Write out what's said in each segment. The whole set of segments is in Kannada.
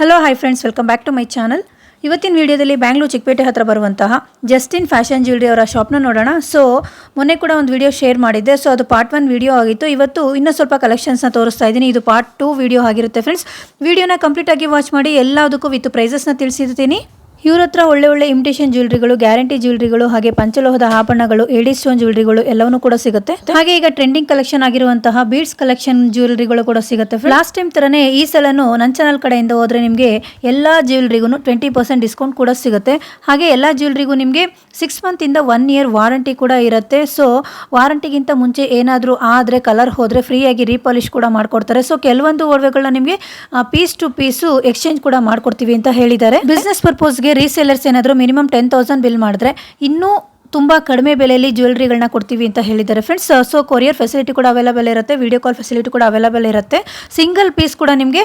Hello hi friends welcome back to my channel ಇವತ್ತಿನ ವಿಡಿಯೋದಲ್ಲಿ ಬ್ಯಾಂಗ್ಳೂರು ಚಿಕ್ಕಪೇಟೆ ಹತ್ರ ಬರುವಂತಹ ಜಸ್ಟಿನ್ ಫ್ಯಾಷನ್ ಜ್ಯುವೆಲ್ರಿ ಅವರ ಶಾಪ್ನ ನೋಡೋಣ. ಸೊ ಮೊನ್ನೆ ಕೂಡ ಒಂದು ವಿಡಿಯೋ ಶೇರ್ ಮಾಡಿದ್ದೆ. ಸೊ ಅದು ಪಾರ್ಟ್ ಒನ್ ವಿಡಿಯೋ ಆಗಿತ್ತು. ಇವತ್ತು ಇನ್ನೂ ಸ್ವಲ್ಪ ಕಲೆಕ್ಷನ್ಸ್ನ ತೋರಿಸ್ತಾ ಇದ್ದೀನಿ. ಇದು ಪಾರ್ಟ್ ಟೂ ವಿಡಿಯೋ ಆಗಿರುತ್ತೆ ಫ್ರೆಂಡ್ಸ್ ವಿಡಿಯೋನ ಕಂಪ್ಲೀಟಾಗಿ ವಾಚ್ ಮಾಡಿ, ಎಲ್ಲದಕ್ಕೂ ವಿತ್ ಪ್ರೈಸಸ್ನ ತಿಳಿಸಿರ್ತೀನಿ. ಇವ್ರ ಹತ್ರ ಒಳ್ಳೆ ಒಳ್ಳೆ ಇಮಿಟೇಷನ್ ಜ್ಯುವೆಲ್ರಿಗಳು ಗ್ಯಾರಂಟಿ ಜ್ಯುವೆಲ್ರಿಗಳು ಹಾಗೆ ಪಂಚಲೋಹದ ಆಭರಣಗಳು ಏಡಿ ಸ್ಟೋನ್ ಜ್ಯುವೆಲ್ರಿಗಳು ಎಲ್ಲವನ್ನೂ ಕೂಡ ಸಿಗುತ್ತೆ. ಹಾಗೆ ಈಗ ಟ್ರೆಂಡಿಂಗ್ ಕಲೆಕ್ಷನ್ ಆಗಿರುವಂತಹ ಬೀಡ್ಸ್ ಕಲೆಕ್ಷನ್ ಜ್ಯುವೆಲ್ರಿಗಳು ಕೂಡ ಸಿಗುತ್ತೆ ಲಾಸ್ಟ್ ಟೈಮ್ ತರನೇ ಈ ಸಲನು ನನ್ನ ಚಾನಲ್ ಕಡೆಯಿಂದ ಹೋದ್ರೆ ನಿಮಗೆ ಎಲ್ಲಾ ಜ್ಯುವೆಲ್ರಿಗೂ ಟ್ವೆಂಟಿ ಪರ್ಸೆಂಟ್ ಡಿಸ್ಕೌಂಟ್ ಕೂಡ ಸಿಗುತ್ತೆ. ಹಾಗೆ ಎಲ್ಲ ಜ್ಯುವೆಲ್ರಿಗೂ ನಿಮಗೆ ಸಿಕ್ಸ್ ಮಂತ್ ಇಂದ ಒನ್ ಇಯರ್ ವಾರಂಟಿ ಕೂಡ ಇರುತ್ತೆ. ಸೊ ವಾರಂಟಿಗಿಂತ ಮುಂಚೆ ಏನಾದರೂ ಆದರೆ ಕಲರ್ ಹೋದರೆ ಫ್ರೀಯಾಗಿ ರೀಪಾಲಿಶ್ ಕೂಡ ಮಾಡಿಕೊಡ್ತಾರೆ. ಸೊ ಕೆಲವೊಂದು ಒಡವೆಗಳನ್ನ ನಿಮಗೆ ಪೀಸ್ ಟು ಪೀಸು ಎಕ್ಸ್ಚೇಂಜ್ ಕೂಡ ಮಾಡ್ಕೊಡ್ತೀವಿ ಅಂತ ಹೇಳಿದ್ದಾರೆ. ಬಿಸ್ನೆಸ್ ಪರ್ಪಸ್ಗೆ ರೀಸೇಲರ್ಸ್ ಏನಾದರೂ ಮಿನಿಮಮ್ ಟೆನ್ ತೌಸಂಡ್ ಬಿಲ್ ಮಾಡಿದ್ರೆ ಇನ್ನೂ ತುಂಬ ಕಡಿಮೆ ಬೆಲೆಯಲ್ಲಿ ಜ್ಯುವೆಲ್ರಿಗಳನ್ನ ಕೊಡ್ತೀವಿ ಅಂತ ಹೇಳಿದ್ದಾರೆ. ಫ್ರೆಂಡ್ಸ್ ಸೊ ಕೊರಿಯರ್ ಫೆಸಿಲಿಟಿ ಕೂಡ ಅವೈಲಬಲ್ ಇರುತ್ತೆ ವಿಡಿಯೋ ಕಾಲ್ ಫೆಸಿಲಿಟಿ ಕೂಡ ಅವೈಲಬಲ್ ಇರುತ್ತೆ. ಸಿಂಗಲ್ ಪೀಸ್ ಕೂಡ ನಿಮಗೆ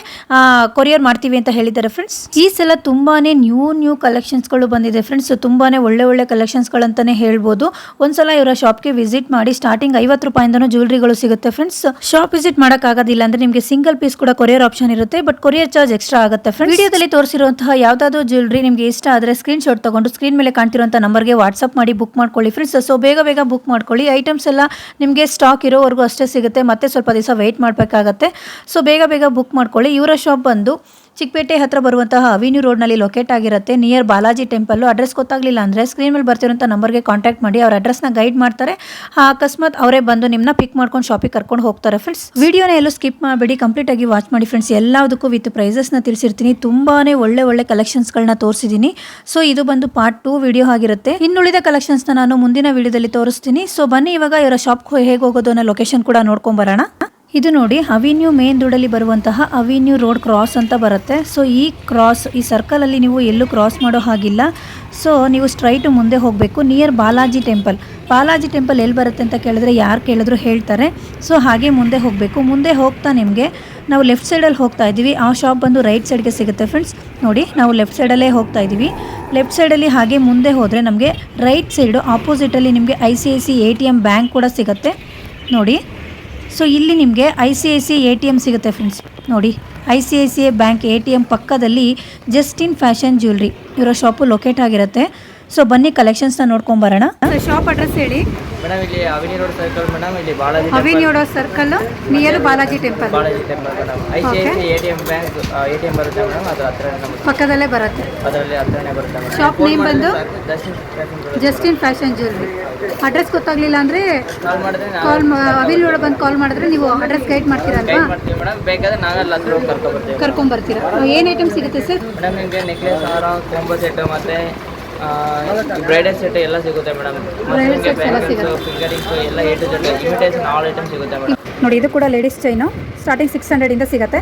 ಕೊರಿಯರ್ ಮಾಡ್ತೀವಿ ಅಂತ ಹೇಳಿದ್ದಾರೆ ಫ್ರೆಂಡ್ಸ್ ಈ ಸಲ ತುಂಬಾನೇ ನ್ಯೂ ನ್ಯೂ ಕಲೆಕ್ಷನ್ಸ್ಗಳು ಬಂದಿದೆ. ಫ್ರೆಂಡ್ಸ್ ತುಂಬಾನೇ ಒಳ್ಳೆ ಒಳ್ಳೆ ಕಲೆಕ್ಷನ್ಸ್ಗಳಂತಲೇ ಹೇಳ್ಬೋದು. ಒಂದ್ಸಲ ಇವರ ಶಾಪ್ಗೆ ವಿಸಿಟ್ ಮಾಡಿ ಸ್ಟಾರ್ಟಿಂಗ್ ಐವತ್ತು ರೂಪಾಯಿಂದನೂ ಜ್ಯುವೆಲ್ರಿಗಳು ಸಿಗುತ್ತೆ ಫ್ರೆಂಡ್ಸ್ ಶಾಪ್ ವಿಸಿಟ್ ಮಾಡೋಕ್ಕಾಗೋದಿಲ್ಲ ಅಂದರೆ ನಿಮಗೆ ಸಿಂಗಲ್ ಪೀಸ್ ಕೂಡ ಕೊರಿಯರ್ ಆಪ್ಷನ್ ಇರುತ್ತೆ ಬಟ್ ಕೊರಿಯರ್ ಚಾರ್ಜ್ ಎಕ್ಸ್ಟ್ರಾ ಆಗುತ್ತೆ ಫ್ರೆಂಡ್ಸ್ ವಿಡಿಯೋದಲ್ಲಿ ತೋರಿಸಿರುವಂತಹ ಯಾವುದಾದ್ರೂ ಜ್ಯುವೆಲ್ರಿ ನಿಮಗೆ ಇಷ್ಟ ಆದರೆ ಸ್ಕ್ರೀನ್ ಶಾಟ್ ತಗೊಂಡು ಸ್ಕ್ರೀನ್ ಮೇಲೆ ಕಾಣ್ತಿರುವಂತಹ ನಂಬರ್ಗೆ ವಾಟ್ಸ್ಆಪ್ ಮಾಡಿ ಬುಕ್ ಮಾಡ್ಕೊಳ್ಳಿ. ಫ್ರೆಂಡ್ಸ್ ಸೊ ಬೇಗ ಬೇಗ ಬುಕ್ ಮಾಡ್ಕೊಳ್ಳಿ. ಐಟಮ್ಸ್ ಎಲ್ಲ ನಿಮಗೆ ಸ್ಟಾಕ್ ಇರೋವರೆಗೂ ಅಷ್ಟೇ ಸಿಗುತ್ತೆ. ಮತ್ತೆ ಸ್ವಲ್ಪ ದಿವಸ ವೆಯ್ಟ್ ಮಾಡಬೇಕಾಗತ್ತೆ. ಸೊ ಬೇಗ ಬೇಗ ಬುಕ್ ಮಾಡ್ಕೊಳ್ಳಿ. ಇವರ ಶಾಪ್ ಬಂದು ಚಿಕ್ಕಪೇಟೆ ಹತ್ರ ಬರುವಂತಹ ಅವಿನ್ಯೂ ರೋಡ್ನಲ್ಲಿ ಲೊಕೇಟ್ ಆಗಿರುತ್ತೆ. ನಿಯರ್ ಬಾಲಾಜಿ ಟೆಂಪಲ್ಲು ಅಡ್ರೆಸ್ ಗೊತ್ತಾಗಲಿಲ್ಲ ಅಂದರೆ ಸ್ಕ್ರೀನ್ ಮೇಲೆ ಬರ್ತಿರೋಂಥ ನಂಬರ್ಗೆ ಕಾಂಟ್ಯಾಕ್ಟ್ ಮಾಡಿ ಅವ್ರ ಅಡ್ರೆಸ್ನ ಗೈಡ್ ಮಾಡ್ತಾರೆ. ಆ, ಅಕಸ್ಮಾತ್ ಅವರೇ ಬಂದು ನಿಮ್ಮನ್ನ ಪಿಕ್ ಮಾಡ್ಕೊಂಡು ಶಾಪಿಗೆ ಕರ್ಕೊಂಡು ಹೋಗ್ತಾರೆ ಫ್ರೆಂಡ್ಸ್ ವಿಡಿಯೋನ ಎಲ್ಲೂ ಸ್ಕಿಪ್ ಮಾಡಬೇಡಿ ಕಂಪ್ಲೀಟ್ ಆಗಿ ವಾಚ್ ಮಾಡಿ ಫ್ರೆಂಡ್ಸ್ ಎಲ್ಲದಕ್ಕೂ ವಿತ್ ಪ್ರೈಸಸ್ನ ತಿಳಿಸಿರ್ತೀನಿ. ತುಂಬಾ ಒಳ್ಳೆ ಒಳ್ಳೆ ಕಲೆಕ್ಷನ್ಸ್ಗಳನ್ನ ತೋರಿಸಿದ್ದೀನಿ. ಸೊ ಇದು ಬಂದು ಪಾರ್ಟ್ ಟೂ ವಿಡಿಯೋ ಆಗಿರುತ್ತೆ. ಇನ್ನುಳಿದ ಕಲೆಕ್ಷನ್ಸ್ನ ನಾನು ಮುಂದಿನ ವಿಡಿಯೋದಲ್ಲಿ ತೋರಿಸ್ತೀನಿ. ಸೊ ಬನ್ನಿ ಇವಾಗ ಇವರ ಶಾಪ್ ಹೇಗೆ ಹೋಗೋದು ಅನ್ನೋ ಲೊಕೇಶನ್ ಕೂಡ ನೋಡ್ಕೊಂಡ್ ಬರೋಣ. ಇದು ನೋಡಿ ಅವಿನ್ಯೂ ಮೇನ್ ರೋಡಲ್ಲಿ ಬರುವಂತಹ ಅವಿನ್ಯೂ ರೋಡ್ ಕ್ರಾಸ್ ಅಂತ ಬರುತ್ತೆ. ಸೊ ಈ ಕ್ರಾಸ್ ಈ ಸರ್ಕಲಲ್ಲಿ ನೀವು ಎಲ್ಲೂ ಕ್ರಾಸ್ ಮಾಡೋ ಹಾಗಿಲ್ಲ. ಸೊ ನೀವು ಸ್ಟ್ರೈಟು ಮುಂದೆ ಹೋಗಬೇಕು. Near Balaji temple Balaji temple ಎಲ್ಲಿ ಬರುತ್ತೆ ಅಂತ ಕೇಳಿದ್ರೆ ಯಾರು ಕೇಳಿದ್ರು ಹೇಳ್ತಾರೆ. ಸೊ ಹಾಗೆ ಮುಂದೆ ಹೋಗಬೇಕು. ಮುಂದೆ ಹೋಗ್ತಾ ನಿಮಗೆ ನಾವು ಲೆಫ್ಟ್ ಸೈಡಲ್ಲಿ ಹೋಗ್ತಾ ಇದ್ದೀವಿ. ಆ ಶಾಪ್ ಬಂದು ರೈಟ್ ಸೈಡ್ಗೆ ಸಿಗುತ್ತೆ ಫ್ರೆಂಡ್ಸ್ ನೋಡಿ, ನಾವು ಲೆಫ್ಟ್ ಸೈಡಲ್ಲೇ ಹೋಗ್ತಾ ಇದ್ದೀವಿ. ಲೆಫ್ಟ್ ಸೈಡಲ್ಲಿ ಹಾಗೆ ಮುಂದೆ ಹೋದರೆ ನಮಗೆ ರೈಟ್ ಸೈಡು ಆಪೋಸಿಟಲ್ಲಿ ನಿಮಗೆ I C I C A T M bank ಕೂಡ ಸಿಗುತ್ತೆ. ನೋಡಿ ಸೊ ಇಲ್ಲಿ ನಿಮಗೆ I C I C A T M ಸಿಗುತ್ತೆ ಫ್ರೆಂಡ್ಸ್ ನೋಡಿ I C I C I bank A T M ಪಕ್ಕದಲ್ಲಿ ಜಸ್ಟಿನ್ ಫ್ಯಾಷನ್ ಜ್ಯುವೆಲ್ರಿ ಇವರ ಶಾಪು ಲೊಕೇಟ್ ಆಗಿರುತ್ತೆ. ಸೊ ಬನ್ನಿ ಕಲೆಕ್ಷನ್ಸ್ನ ನೋಡ್ಕೊಂಬರೋಣ ಶಾಪ್ ಅಡ್ರೆಸ್ ಹೇಳಿ. ಮೇಡಮ್ ಇಲ್ಲಿ ಅವಿನಿ ರೋಡ್ ಸರ್ಕಲ್ ಮೇಡಮ್ ಇಲ್ಲಿ Balaji ಅವಿನ್ಯೂಡೋ circle near Balaji temple Balaji temple madam I C I C A T M bank A T M ಬರುತ್ತೆ ಮೇಡಮ್ ಅದ್ರ ಹತ್ರ ನಮ್ಮ ಪಕ್ಕದಲ್ಲೇ ಬರುತ್ತೆ. ಅದರಲ್ಲಿ ಹತ್ರನೇ ಬರುತ್ತೆ ಮೇಡಮ್ ಶಾಪ್ ನೇಮ್ ಬಂದು ಜಸ್ಟಿನ್ ಫ್ಯಾಷನ್ ಜ್ಯುವೆಲ್ರಿ ಅಡ್ರೆಸ್ ಗೊತ್ತಾಗ್ಲಿಲ್ಲ ಅಂದ್ರೆ ಕಾಲ್ ಮಾಡಿದ್ರೆ ರೋಡ್ ಬಂದು ಕಾಲ್ ಮಾಡಿದ್ರೆ ನೀವು ಅಡ್ರೆಸ್ ಗೈಡ್ ಮಾಡ್ತೀರಲ್ವಾ? ಕರ್ಕೊಂಡ್ ಬರ್ತೀರಾ ಮೇಡಮ್ ಬೇಕಾದ್ರೆ ನಾವೆಲ್ಲ ಹತ್ರ ಏನು ಐಟಮ್ ಸಿಗುತ್ತೆ ಸರ್? ಮೇಡಮ್ ನಿಮಗೆ ನೆಕ್ಲೆಸ್ ಹಾರ ಕೊಂಬೋ ಸೆಟ್ ಮತ್ತೆ ಬ್ರೈಡಲ್ ಸೆಟ್ ಎಲ್ಲ ಸಿಗುತ್ತೆ ಮೇಡಮ್ ಮತ್ತೆ ನಿಮಗೆ sets ಎಲ್ಲ bangles A to Z imitation all item ಸಿಗುತ್ತೆ ಮೇಡಮ್ ನೋಡಿ ಇದು ಕೂಡ ಲೇಡೀಸ್ ಚೈನು ಸ್ಟಾರ್ಟಿಂಗ್ ಸಿಕ್ಸ್ ಹಂಡ್ರೆಡಿಂದ ಸಿಗುತ್ತೆ.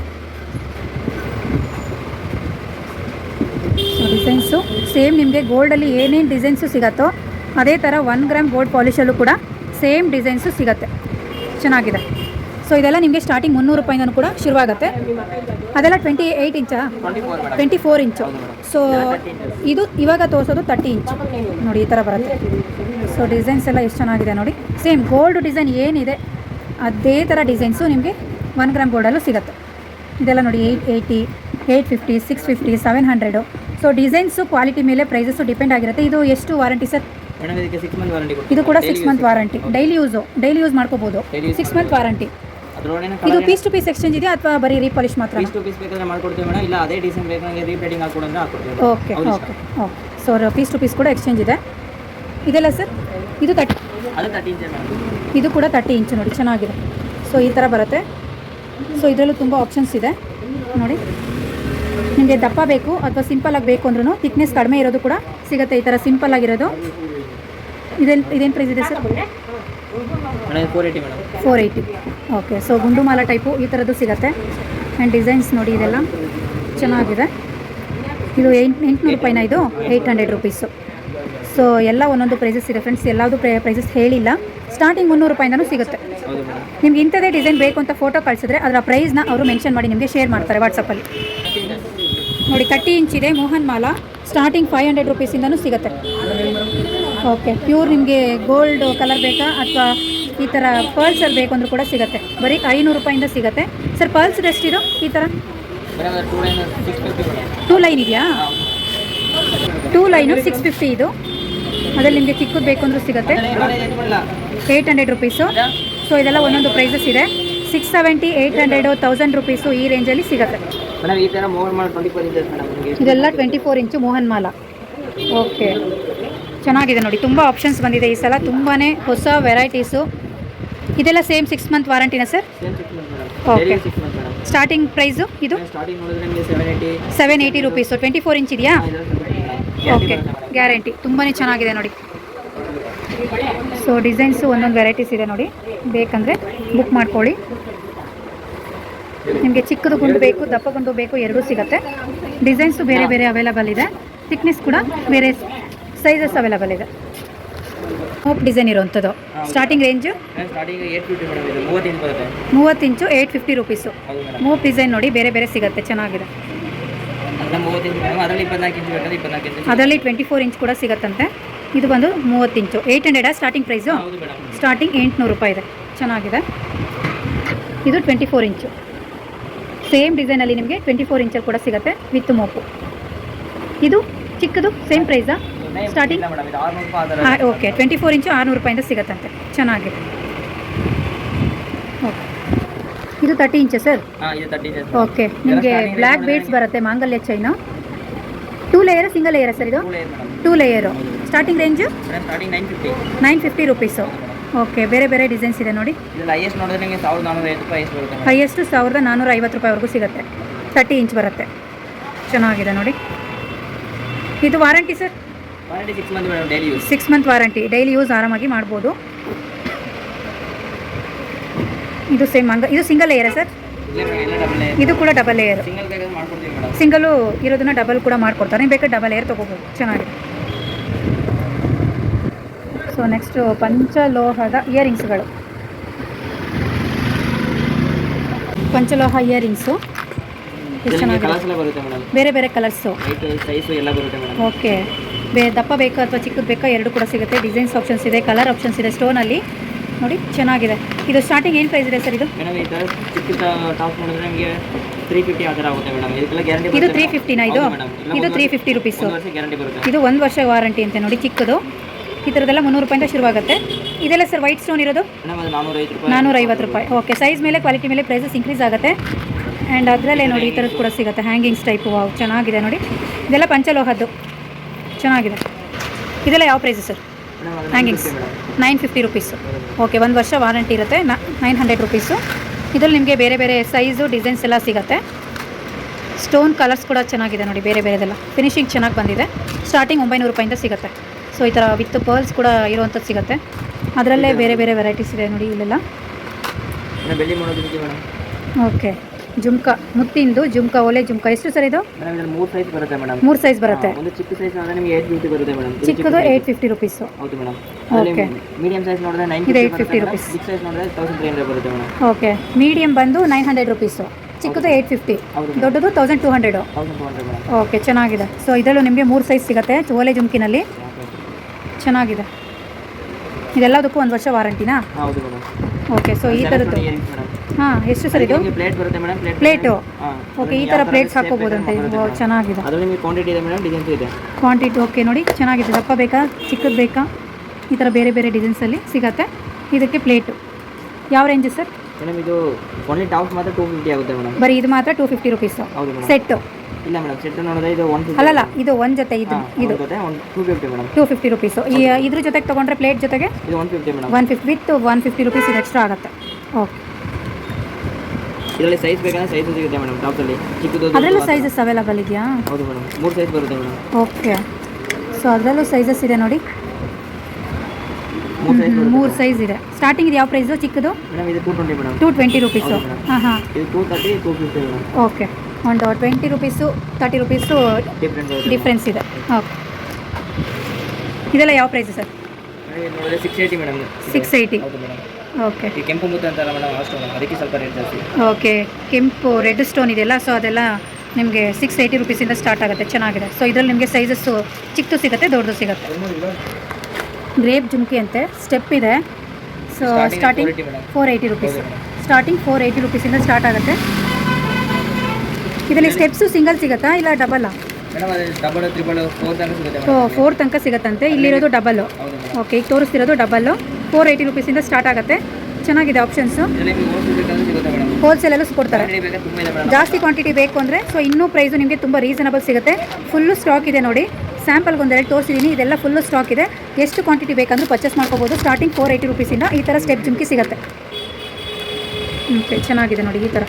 ಡಿಸೈನ್ಸು ಸೇಮ್ ನಿಮಗೆ ಗೋಲ್ಡಲ್ಲಿ ಏನೇನು ಡಿಸೈನ್ಸು ಸಿಗತ್ತೋ ಅದೇ ಥರ ಒನ್ ಗ್ರಾಮ್ ಗೋಲ್ಡ್ ಪಾಲಿಶಲ್ಲೂ ಕೂಡ ಸೇಮ್ ಡಿಸೈನ್ಸು ಸಿಗುತ್ತೆ. ಚೆನ್ನಾಗಿದೆ. ಸೊ ಇದೆಲ್ಲ ನಿಮಗೆ ಸ್ಟಾರ್ಟಿಂಗ್ ಮುನ್ನೂರು ರೂಪಾಯಿಂದನೂ ಕೂಡ ಶುರುವಾಗುತ್ತೆ. ಅದೆಲ್ಲ ಟ್ವೆಂಟಿ ಏಯ್ಟ್ ಇಂಚಾ ಟ್ವೆಂಟಿ ಫೋರ್ ಇಂಚು ಸೊ ಇದು ಇವಾಗ ತೋರಿಸೋದು ತರ್ಟಿ ಇಂಚು ನೋಡಿ ಈ ಥರ ಬರುತ್ತೆ. ಸೊ ಡಿಸೈನ್ಸ್ ಎಲ್ಲ ಎಷ್ಟು ಚೆನ್ನಾಗಿದೆ ನೋಡಿ. ಸೇಮ್ ಗೋಲ್ಡ್ ಡಿಸೈನ್ ಏನಿದೆ ಅದೇ ಥರ ಡಿಸೈನ್ಸು ನಿಮಗೆ ಒನ್ ಗ್ರಾಮ್ ಗೋಲ್ಡಲ್ಲೂ ಸಿಗುತ್ತೆ. ಇದೆಲ್ಲ ನೋಡಿ eight eighty eight fifty six fifty seven hundred so designs quality ಮೇಲೆ ಪ್ರೈಸಸ್ಸು ಡಿಪೆಂಡ್ ಆಗಿರುತ್ತೆ. ಇದು ಎಷ್ಟು ವಾರಂಟಿ ಸರ್ ಇದು ಕೂಡ six month warranty daily use daily use ಮಾಡ್ಕೋಬೋದು. ಸಿಕ್ಸ್ ಮಂತ್ ವಾರಂಟಿ ಇದು ಪೀಸ್ ಟು ಪೀಸ್ ಎಕ್ಸ್ಚೇಂಜ್ ಇದೆಯಾ ಅಥವಾ ಬರೀ ರೀಪಾಲಿಶ್ ಮಾತ್ರ? ಪೀಸ್ ಟು ಪೀಸ್ ಬೇಕಾದ್ರೆ ಮಾಡ್ಕೊಡ್ತೀವಿ ಮೇಡಮ್. ಇಲ್ಲ ಅದೇ ಡಿಸೈನ್ ಬೇಕಾದ್ರೆ ರೀಪ್ಲೇಟಿಂಗ್ ಹಾಕೊಡು ಅಂದ್ರೆ ಹಾಕೊಡ್ತೀವಿ okay okay okay so piece to piece ಕೂಡ ಎಕ್ಸ್ಚೇಂಜ್ ಇದೆ. ಇದೆಲ್ಲ ಸರ್ ಇದು ತರ್ಟಿ ಅದು ತರ್ಟಿ ಇಂಚ್ ಇದು ಕೂಡ ತರ್ಟಿ ಇಂಚ್ ನೋಡಿ ಚೆನ್ನಾಗಿದೆ. ಸೊ ಈ ಥರ ಬರುತ್ತೆ. ಸೊ ಇದರಲ್ಲೂ ತುಂಬ ಆಪ್ಷನ್ಸ್ ಇದೆ. ನೋಡಿ. ನಿಮಗೆ ದಪ್ಪ ಬೇಕು ಅಥವಾ ಸಿಂಪಲ್ ಆಗಿ ಬೇಕು ಅಂದ್ರೂ ಥಿಕ್ನೆಸ್ ಕಡಿಮೆ ಇರೋದು ಕೂಡ ಸಿಗುತ್ತೆ ಈ ಥರ ಸಿಂಪಲ್ ಆಗಿರೋದು. ಇದೇನು ಇದೇನು ಪ್ರೈಸ್ ಇದೆ sir four eighty okay so ಗುಂಡು ಮಾಲ ಟೈಪು ಈ ಥರದ್ದು ಸಿಗುತ್ತೆ. ಆ್ಯಂಡ್ ಡಿಸೈನ್ಸ್ ನೋಡಿ ಇದೆಲ್ಲ ಚೆನ್ನಾಗಿದೆ. ಇದು ಎಂಟು ಎಂಟುನೂರು ರೂಪಾಯಿನ ಇದು ಏಯ್ಟ್ ಹಂಡ್ರೆಡ್ ರುಪೀಸು ಸೊ ಎಲ್ಲ ಒಂದೊಂದು ಪ್ರೈಸಸ್ ಇದೆ ಫ್ರೆಂಡ್ಸ್ ಎಲ್ಲಾವುದು ಪ್ರೈಸಸ್ ಹೇಳಿಲ್ಲ. ಸ್ಟಾರ್ಟಿಂಗ್ ಮುನ್ನೂರು ರೂಪಾಯಿಂದನೂ ಸಿಗುತ್ತೆ. ನಿಮ್ಗೆ ಇಂಥದೇ ಡಿಸೈನ್ ಬೇಕು ಅಂತ ಫೋಟೋ ಕಳಿಸಿದ್ರೆ ಅದರ ಪ್ರೈಸ್ನ ಅವರು ಮೆನ್ಷನ್ ಮಾಡಿ ನಿಮಗೆ ಶೇರ್ ಮಾಡ್ತಾರೆ ವಾಟ್ಸಪ್ಪಲ್ಲಿ ನೋಡಿ ತರ್ಟಿ ಇಂಚ್ ಇದೆ ಮೋಹನ್ ಮಾಲ. ಸ್ಟಾರ್ಟಿಂಗ್ ಫೈವ್ ಹಂಡ್ರೆಡ್ ರುಪೀಸಿಂದನೂ ಸಿಗುತ್ತೆ. ಓಕೆ ಪ್ಯೂರ್ ನಿಮಗೆ ಗೋಲ್ಡ್ ಕಲರ್ ಬೇಕಾ ಅಥವಾ ಈ ಥರ ಪರ್ಲ್ಸಲ್ಲಿ ಬೇಕು ಅಂದರೂ ಕೂಡ ಸಿಗುತ್ತೆ. ಬರೀ ಐನೂರು ರೂಪಾಯಿಂದ ಸಿಗುತ್ತೆ. ಸರ್ ಪರ್ಲ್ಸ್ ಎಷ್ಟಿದು ಈ ಥರ two line six two line ಇದೆಯಾ? ಟೂ ಲೈನು ಸಿಕ್ಸ್ ಫಿಫ್ಟಿ ಇದು. ಅದ್ರಲ್ಲಿ ನಿಮಗೆ ಚಿಕ್ಕದು ಬೇಕು ಅಂದರೂ ಸಿಗುತ್ತೆ ಏಯ್ಟ್ ಹಂಡ್ರೆಡ್ ರುಪೀಸು ಸೊ ಇದೆಲ್ಲ ಒಂದೊಂದು ಪ್ರೈಸಸ್ ಇದೆ. Six seventy eight hundred thousand rupees ಈ ರೇಂಜಲ್ಲಿ ಸಿಗುತ್ತೆ. ಮೇಡಮ್ ಈ ಥರ ಮೋಹನ್ ಮಾಲ್ ಟ್ವೆಂಟಿ ಫೋರ್ ಇಂಚಸ್ ಮೇಡಮ್ ನಿಮಗೆ ಇದೆಲ್ಲ ಟ್ವೆಂಟಿ ಫೋರ್ ಇಂಚು ಮೋಹನ್ ಮಾಲ ಓಕೆ ಚೆನ್ನಾಗಿದೆ ನೋಡಿ ತುಂಬ ಆಪ್ಷನ್ಸ್ ಬಂದಿದೆ ಈ ಸಲ. ತುಂಬಾ ಹೊಸ ವೆರೈಟೀಸು ಇದೆಲ್ಲ ಸೇಮ್ ಸಿಕ್ಸ್ ಮಂತ್ ವಾರಂಟಿನ ಸರ್ ಓಕೆ ಸ್ಟಾರ್ಟಿಂಗ್ ಪ್ರೈಸು ಇದು? Seven eighty rupees twenty four inch ಇದೆಯಾ? ಓಕೆ ಗ್ಯಾರಂಟಿ ತುಂಬಾ ಚೆನ್ನಾಗಿದೆ ನೋಡಿ. ಸೊ ಡಿಸೈನ್ಸು ಒಂದೊಂದು ವೆರೈಟೀಸ್ ಇದೆ ನೋಡಿ. ಬೇಕಂದರೆ ಬುಕ್ ಮಾಡ್ಕೊಳ್ಳಿ. ನಿಮಗೆ ಚಿಕ್ಕದು ಗುಂಡು ಬೇಕು ದಪ್ಪ ಗುಂಡು ಬೇಕು ಎರಡೂ ಸಿಗುತ್ತೆ. ಡಿಸೈನ್ಸು ಬೇರೆ ಬೇರೆ ಅವೈಲಬಲ್ ಇದೆ. ಥಿಕ್ನೆಸ್ ಕೂಡ ಬೇರೆ ಸೈಜಸ್ ಅವೈಲಬಲ್ ಇದೆ. ಹೋಪ್ ಡಿಸೈನ್ ಇರುವಂಥದ್ದು. ಸ್ಟಾರ್ಟಿಂಗ್ ರೇಂಜು ಮೂವತ್ತು ಇಂಚ್ ಏಯ್ಟ್ ಫಿಫ್ಟಿ ರುಪೀಸು ಮೂವತ್ತು ಡಿಸೈನ್ ನೋಡಿ ಬೇರೆ ಬೇರೆ ಸಿಗುತ್ತೆ ಚೆನ್ನಾಗಿದೆ. ಅದರಲ್ಲಿ ಟ್ವೆಂಟಿ ಫೋರ್ ಇಂಚ್ ಕೂಡ ಸಿಗುತ್ತಂತೆ. ಇದು ಬಂದು ಮೂವತ್ತು ಇಂಚು. ಏಯ್ಟ್ ಹಂಡ್ರೆಡಾ ಸ್ಟಾರ್ಟಿಂಗ್ ಪ್ರೈಸು ಸ್ಟಾರ್ಟಿಂಗ್ ಎಂಟುನೂರು ರೂಪಾಯಿ ಇದೆ. ಚೆನ್ನಾಗಿದೆ. ಇದು ಟ್ವೆಂಟಿ ಫೋರ್ ಇಂಚು. ಸೇಮ್ ಡಿಸೈನಲ್ಲಿ ನಿಮಗೆ ಟ್ವೆಂಟಿ ಫೋರ್ ಇಂಚಲ್ಲಿ ಕೂಡ ಸಿಗುತ್ತೆ ವಿತ್ ಮೋಪು. ಇದು ಚಿಕ್ಕದು same ಪ್ರೈಸಾ starting okay twenty four inch ಆರುನೂರು ರೂಪಾಯಿಂದ ಸಿಗುತ್ತಂತೆ. ಚೆನ್ನಾಗಿದೆ. ಓಕೆ ಇದು ತರ್ಟಿ ಇಂಚು ಸರ್ ಓಕೆ ನಿಮಗೆ ಬ್ಲ್ಯಾಕ್ ಬೀಡ್ಸ್ ಬರುತ್ತೆ ಮಾಂಗಲ್ಯ chain two layer single layer sir ಇದು? Two layer starting range nine fifty rupees okay ಬೇರೆ ಬೇರೆ ಡಿಸೈನ್ಸ್ ಇದೆ ನೋಡಿ. ಇದ್ರಲ್ಲಿ ಹೈಯೆಸ್ಟ್ ನೋಡಿದ್ರೆ ನಿಮಗೆ ಸಾವಿರದ ನಾನ್ನೂರ ಐವತ್ತು ರೂಪಾಯಿ ಎಷ್ಟು ಬರುತ್ತೆ ಹೈಯೆಸ್ಟ್ ಸಾವಿರದ ನಾನ್ನೂರ ಐವತ್ತು ರೂಪಾಯಿವರೆಗೂ ಸಿಗುತ್ತೆ. ತರ್ಟಿ ಇಂಚ್ ಬರುತ್ತೆ. ಚೆನ್ನಾಗಿದೆ ನೋಡಿ. ಇದು warranty sir quality six month madam daily use six month warranty daily use ಆರಾಮಾಗಿ ಮಾಡ್ಬೋದು. ಇದು ಸೇಮ್ ಹಂಗ ಇದು ಸಿಂಗಲ್ ಲೇಯರ್ ಸರ್ ಇಲ್ಲ ಮೇಡಮ್ ಎಲ್ಲ ಡಬಲ್ ಇದು ಕೂಡ ಡಬಲ್ ಲೇಯರ್ ಸಿಂಗಲ್ ಬೇಕಾದ್ರೆ ಮಾಡ್ಕೊಡ್ತೀವಿ ಮೇಡಮ್. ಸಿಂಗಲು ಇರೋದನ್ನ ಡಬಲ್ ಕೂಡ ಮಾಡ್ಕೊಡ್ತಾರೆ. ನೀವು ಬೇಕಾದ್ರೆ ಡಬಲ್ ಲೇಯರ್ ತೊಗೋಬೋದು. ಚೆನ್ನಾಗಿದೆ. ಸೊ ನೆಕ್ಸ್ಟು ಪಂಚಲೋಹದ ಇಯರಿಂಗ್ಸ್ಗಳು ಪಂಚಲೋಹ ಇಯರಿಂಗ್ಸು ಎಷ್ಟು ಬೇರೆ ಬೇರೆ ಕಲರ್ಸು ಓಕೆ ಬೇ ದಪ್ಪ ಬೇಕಾ ಅಥವಾ ಚಿಕ್ಕದು ಬೇಕಾ? ಎರಡು ಕೂಡ ಸಿಗುತ್ತೆ. ಡಿಸೈನ್ಸ್ ಆಪ್ಷನ್ಸ್ ಇದೆ ಕಲರ್ ಆಪ್ಷನ್ಸ್ ಇದೆ ಸ್ಟೋನಲ್ಲಿ ನೋಡಿ ಚೆನ್ನಾಗಿದೆ. ಇದು ಸ್ಟಾರ್ಟಿಂಗ್ ಏನು ಪ್ರೈಸ್ ಇದೆ ಸರ್ ಇದು? ಇದು ತ್ರೀ ಫಿಫ್ಟಿನ ಇದು ಇದು? ತ್ರೀ ಫಿಫ್ಟಿ ರುಪೀಸು ಇದು ಒಂದು ವರ್ಷ ವಾರಂಟಿ ಅಂತೆ ನೋಡಿ ಚಿಕ್ಕದು. ಈ ಥರದ್ದೆಲ್ಲ ಮುನ್ನೂರು ರೂಪಾಯಿಂದ ಶುರುವಾಗುತ್ತೆ. ಇದೆಲ್ಲ ಸರ್ ವೈಟ್ ಸ್ಟೋನ್ ಇರೋದು? ನಾನ್ನೂರೈವತ್ತು ರೂಪಾಯಿ. ಓಕೆ ಸೈಜ್ ಮೇಲೆ ಕ್ವಾಲಿಟಿ ಮೇಲೆ ಪ್ರೈಸಸ್ ಇನ್ಕ್ರೀಸ್ ಆಗುತ್ತೆ. ಆ್ಯಂಡ್ ಅದರಲ್ಲೇ ನೋಡಿ ಈ ಥರದ್ದು ಕೂಡ ಸಿಗುತ್ತೆ. ಹ್ಯಾಂಗಿಂಗ್ಸ್ ಟೈಪು ವಾವ್ ಚೆನ್ನಾಗಿದೆ ನೋಡಿ. ಇದೆಲ್ಲ ಪಂಚಲೋಹದ್ದು. ಚೆನ್ನಾಗಿದೆ. ಇದೆಲ್ಲ ಯಾವ price sir hangings nine fifty rupees okay ಒಂದು ವರ್ಷ ವಾರಂಟಿ ಇರುತ್ತೆ. ನೈನ್ ಹಂಡ್ರೆಡ್ ರುಪೀಸು ಇದರಲ್ಲಿ ನಿಮಗೆ ಬೇರೆ ಬೇರೆ ಸೈಜು ಡಿಸೈನ್ಸ್ ಎಲ್ಲ ಸಿಗುತ್ತೆ. ಸ್ಟೋನ್ ಕಲರ್ಸ್ ಕೂಡ ಚೆನ್ನಾಗಿದೆ ನೋಡಿ ಬೇರೆ ಬೇರೆದೆಲ್ಲ. ಫಿನಿಶಿಂಗ್ ಚೆನ್ನಾಗಿ ಬಂದಿದೆ. ಸ್ಟಾರ್ಟಿಂಗ್ ಒಂಬೈನೂರು ರೂಪಾಯಿಂದ ಸಿಗುತ್ತೆ. ಸೊ ಈ ಥರ ವಿತ್ ಪರ್ಲ್ಸ್ ಕೂಡ ಇರುವಂಥದ್ದು ಸಿಗುತ್ತೆ. ಅದರಲ್ಲೇ ಬೇರೆ ಬೇರೆ ವೆರೈಟೀಸ್ ಇದೆ ನೋಡಿ ಇಲ್ಲೆಲ್ಲ. ಓಕೆ. ಜುಮ್ಕ ಮುತ್ತಿಂದು ಜುಮ್ಕ ಒಲೆ ಜುಮ್ಕ. ಎಷ್ಟು ಸರ್ ಇದು? ಮೂರು ಸೈಜ್ ಬರುತ್ತೆ ಮೇಡಮ್. ಮೂರು ಸೈಜ್ ಬರುತ್ತೆ. ಒಂದು ಚಿಕ್ಕ ಸೈಜ್ ಆದರೆ ನಿಮಗೆ ಏಟ್ ಫಿಫ್ಟಿ ಬರುತ್ತೆ ಮೇಡಮ್. ಚಿಕ್ಕದು ಏಯ್ಟ್ ಫಿಫ್ಟಿ ರುಪೀಸು ಹೌದು ಮೇಡಮ್. ಓಕೆ. ಮೀಡಿಯಂ ಸೈಜ್ ನೋಡಿದ್ರೆ ನೈನ್ ಇದು ಫಿಫ್ಟಿ 850 ಬರುತ್ತೆ rupees. ಬಿಗ್ ಸೈಜ್ ನೋಡಿದ್ರೆ ತೌಸಂಡ್ ತ್ರೀ ಹಂಡ್ರೆಡ್ ಬರುತ್ತೆ ಮೇಡಮ್. ಓಕೆ. ಮೀಡಿಯಮ್ ಬಂದು ನೈನ್ ಹಂಡ್ರೆಡ್ ರುಪೀಸು ಚಿಕ್ಕದು ಏಯ್ಟ್ ಫಿಫ್ಟಿ ದೊಡ್ಡದು ತೌಸಂಡ್ ಟೂ ಹಂಡ್ರೆಡ್ ಓಕೆ ಚೆನ್ನಾಗಿದೆ. ಸೊ ಇದರಲ್ಲೂ ನಿಮಗೆ ಮೂರು ಸೈಜ್ ಸಿಗುತ್ತೆ. ಓಲೆ ಜುಮ್ಕಿನಲ್ಲಿ. ಚೆನ್ನಾಗಿದೆ. ಇದೆಲ್ಲದಕ್ಕೂ ಒಂದು ವರ್ಷ ವಾರಂಟಿನಾ? ಹೌದು ಓಕೆ ಸೊ ಈ ಥರದ್ದು ಮೇಡಮ್. ಹಾಂ ಎಷ್ಟು ಸರ್ ಇದು? ಪ್ಲೇಟ್ ಬರುತ್ತೆ ಮೇಡಮ್ ಪ್ಲೇಟ್ ಓಕೆ ಈ ಥರ ಪ್ಲೇಟ್ಸ್ ಹಾಕೋಬೋದಂತೆ ಇದು ಚೆನ್ನಾಗಿದೆ. ಅದರಲ್ಲಿ ನಿಮಗೆ ಕ್ವಾಂಟಿಟಿ ಇದೆ ಮೇಡಮ್ ಡಿಸೈನ್ಸ್ ಇದೆ. ಕ್ವಾಂಟಿಟಿ ಓಕೆ ನೋಡಿ ಚೆನ್ನಾಗಿದೆ. ದಪ್ಪ ಬೇಕಾ ಚಿಕ್ಕದು ಬೇಕಾ? ಈ ಥರ ಬೇರೆ ಬೇರೆ ಡಿಸೈನ್ಸಲ್ಲಿ ಸಿಗುತ್ತೆ. ಇದಕ್ಕೆ ಪ್ಲೇಟು ಯಾವ ರೇಂಜ್ ಸರ್? ಮೇಡಮ್ ಇದು ಓನ್ಲಿ ಟಾಪ್ಸ್ ಮಾತ್ರ ಟೂ ಫಿಫ್ಟಿ ಆಗುತ್ತೆ ಮೇಡಮ್. ಬರೀ ಇದು ಮಾತ್ರ ಟೂ ಫಿಫ್ಟಿ ರುಪೀಸು ಸೆಟ್ಟು ಇಲ್ಲ ಮೇಡಮ್ ಸೆಟ್ ನೋಡಿದ್ರೆ ಇದು ಒನ್ ಅಲ್ಲಲ್ಲ ಇದು ಒಂದು ಜೊತೆ ಇದು ಇದು. ಜೊತೆ one two fifty madam two fifty rupees ಈ ಇದ್ರ ಜೊತೆಗೆ ತೊಗೊಂಡ್ರೆ ಪ್ಲೇಟ್ ಜೊತೆಗೆ? ಇದು one fifty madam one fifty with one fifty rupees ಇದು ಎಕ್ಸ್ಟ್ರಾ ಆಗುತ್ತೆ. ಓಕೆ ಇದರಲ್ಲಿ ಸೈಜ್ ಬೇಕಂದ್ರೆ ಸೈಜ್ ಸಿಗುತ್ತೆ ಮೇಡಮ್ ಚಿಕ್ಕದು ಅದರಲ್ಲೂ ಸೈಜಸ್ ಅವೈಲಬಲ್ ಇದೆಯಾ? ಹೌದು ಮೇಡಮ್ ಮೂರು ಸೈಜ್ ಬರುತ್ತೆ ಮೇಡಮ್ ಓಕೆ ಸೊ ಅದರಲ್ಲೂ ಸೈಜಸ್ ಇದೆ ನೋಡಿ. ಮೂರು ಸೈಜ್ ಇದೆ. ಸ್ಟಾರ್ಟಿಂಗ್ ಇದು ಯಾವ ಪ್ರೈಸು ಚಿಕ್ಕದು? ಮೇಡಮ್ ಇದು two twenty madam two twenty rupees. ಹಾಂ ಹಾಂ. ಇದು two thirty two fifty madam okay ಒಂದು twenty rupees thirty rupees difference ಇದೆ. ಓಕೆ ಇದೆಲ್ಲ ಯಾವ price sir? Six eighty madam six eighty okay ಕೆಂಪು ಮುದ್ದೆ ಅಂತಲ್ಲ ಮೇಡಮ್ ಅದಕ್ಕೆ ಸ್ವಲ್ಪ ರೇಟ್ ಜಾಸ್ತಿ. ಓಕೆ ಕೆಂಪು ರೆಡ್ ಸ್ಟೋನ್ ಇದೆಯಲ್ಲ ಸೊ ಅದೆಲ್ಲ ನಿಮಗೆ ಸಿಕ್ಸ್ ಏಯ್ಟಿ ರುಪೀಸಿಂದ ಸ್ಟಾರ್ಟ್ ಆಗುತ್ತೆ. ಚೆನ್ನಾಗಿದೆ. ಸೊ ಇದರಲ್ಲಿ ನಿಮಗೆ ಸೈಜಸ್ಸು ಚಿಕ್ಕದು ಸಿಗುತ್ತೆ ದೊಡ್ಡದು ಸಿಗುತ್ತೆ. ಗ್ರೇಪ್ ಜುಮ್ಕಿ ಅಂತೆ. ಸ್ಟೆಪ್ ಇದೆ. So starting 480 madam. Four eighty rupees starting four eighty ರುಪೀಸಿಂದ start ಆಗುತ್ತೆ. ಇದರಲ್ಲಿ ಸ್ಟೆಪ್ಸು ಸಿಂಗಲ್ ಸಿಗುತ್ತಾ ಇಲ್ಲ ಡಬಲ್ಲ ಮೇಡಮ್ ಅದು ಡಬಲ್ ತ್ರಿಬಲ್ ಫೋರ್ ತನಕ ಸಿಗುತ್ತೆ ಓ ಮೇಡಮ್ ಫೋರ್ ತನಕ ಸಿಗುತ್ತಂತೆ. ಇಲ್ಲಿರೋದು ಡಬಲ್ ಹೌದು ಮೇಡಮ್. ಓಕೆ ಈಗ ತೋರಿಸ್ತಿರೋದು ಡಬಲ್ ಫೋರ್ ಏಯ್ಟಿ ರುಪೀಸಿಂದ ಸ್ಟಾರ್ಟ್ ಆಗುತ್ತೆ. ಚೆನ್ನಾಗಿದೆ ಆಪ್ಷನ್ಸು ಇದರಲ್ಲಿ ಎಲ್ಲ ಓಲ್ಸೇಲ್ ಬೇಕಾದ್ರೆ ಸಿಗುತ್ತೆ ಮೇಡಮ್. ಹೋಲ್ಸೇಲಲ್ಲೂ ಕೊಡ್ತಾರೆ. ಕ್ವಾಂಟಿಟಿ ಬೇಕಾದ್ರೆ ತುಂಬ ಇದೆ ಮೇಡಮ್. ಜಾಸ್ತಿ ಕ್ವಾಂಟಿಟಿ ಬೇಕು ಅಂದರೆ ಸೊ ಇನ್ನೂ ಪ್ರೈಸು ನಿಮಗೆ ತುಂಬ ರೀಸನಬಲ್ ಸಿಗುತ್ತೆ. ಫುಲ್ಲು ಸ್ಟಾಕ್ ಇದೆ ನೋಡಿ. ಸ್ಯಾಂಪಲ್ಗೆ ಒಂದೆರಡು ತೋರಿಸಿದ್ದೀನಿ ಇದೆಲ್ಲ ಫುಲ್ಲು ಸ್ಟಾಕ್ ಇದೆ. ಎಷ್ಟು ಕ್ವಾಂಟಿಟಿ ಬೇಕಂದ್ರೂ ಪರ್ಚೇಸ್ ಮಾಡ್ಕೋಬೋದು. ಸ್ಟಾರ್ಟಿಂಗ್ ಫೋರ್ ಏಯ್ಟಿ ರುಪೀಸಿಂದ ಈ ಥರ ಸ್ಟೆಪ್ ಜುಮ್ಕಿ ಸಿಗುತ್ತೆ. ಓಕೆ ಚೆನ್ನಾಗಿದೆ ನೋಡಿ ಈ ಥರ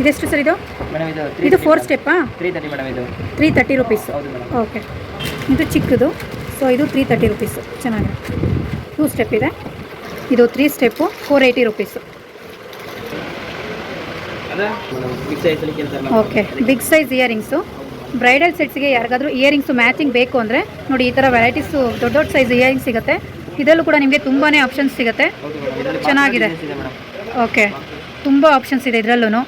ಇದೆಷ್ಟು ಸರ್ ಇದು? ಮೇಡಮ್ ಇದು ಇದು ಫೋರ್ ಸ್ಟೆಪ್ಪಾ ತ್ರೀ ತರ್ಟಿ ಮೇಡಮ್ ಇದು. ತ್ರೀ ತರ್ಟಿ ರುಪೀಸ್ ಹೌದು ಮೇಡಮ್. ಓಕೆ ಇದು ಚಿಕ್ಕದು. ಸೊ ಇದು ತ್ರೀ ತರ್ಟಿ ರುಪೀಸು ಚೆನ್ನಾಗಿದೆ. ಟೂ ಸ್ಟೆಪ್ ಇದೆ. ಇದು three step four eighty rupees okay big size earrings bridal ಸೆಟ್ಸ್ಗೆ ಯಾರಿಗಾದರೂ ಇಯರಿಂಗ್ಸು ಮ್ಯಾಚಿಂಗ್ ಬೇಕು ಅಂದರೆ ನೋಡಿ ಈ ಥರ ವೆರೈಟೀಸು ದೊಡ್ಡ ದೊಡ್ಡ ಸೈಜ್ ಇಯರಿಂಗ್ ಸಿಗುತ್ತೆ. ಇದರಲ್ಲೂ ಕೂಡ ನಿಮಗೆ ತುಂಬಾ ಆಪ್ಷನ್ಸ್ ಸಿಗುತ್ತೆ. ಚೆನ್ನಾಗಿದೆ. ಓಕೆ ತುಂಬ ಆಪ್ಷನ್ಸ್ ಇದೆ ಇದರಲ್ಲೂ